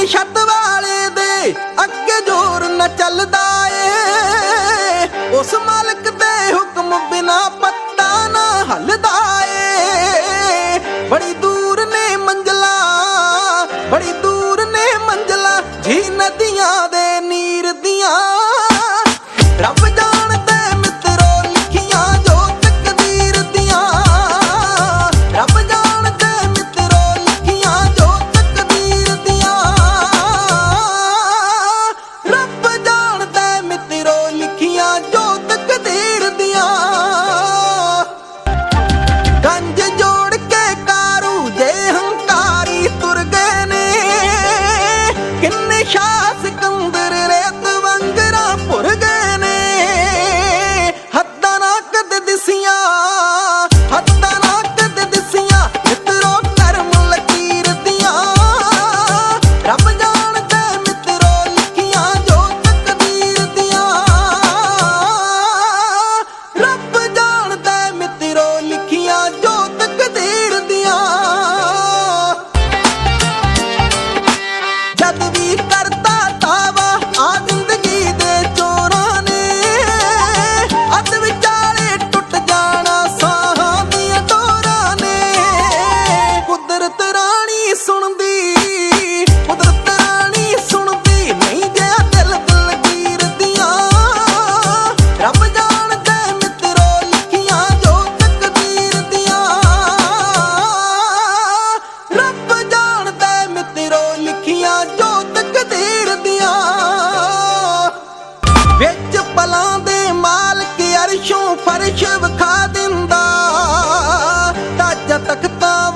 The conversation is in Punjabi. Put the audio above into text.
ਨੀ ਛੱਤ ਵਾਲੇ ਦੇ ਅੱਗੇ ਜ਼ੋਰ ਨਾ ਚੱਲਦਾ ਏ। ਉਸ ਫਰਸ਼ ਵਿਖਾ ਦਿੰਦਾ। ਅੱਜ ਤੱਕ ਤਾਂ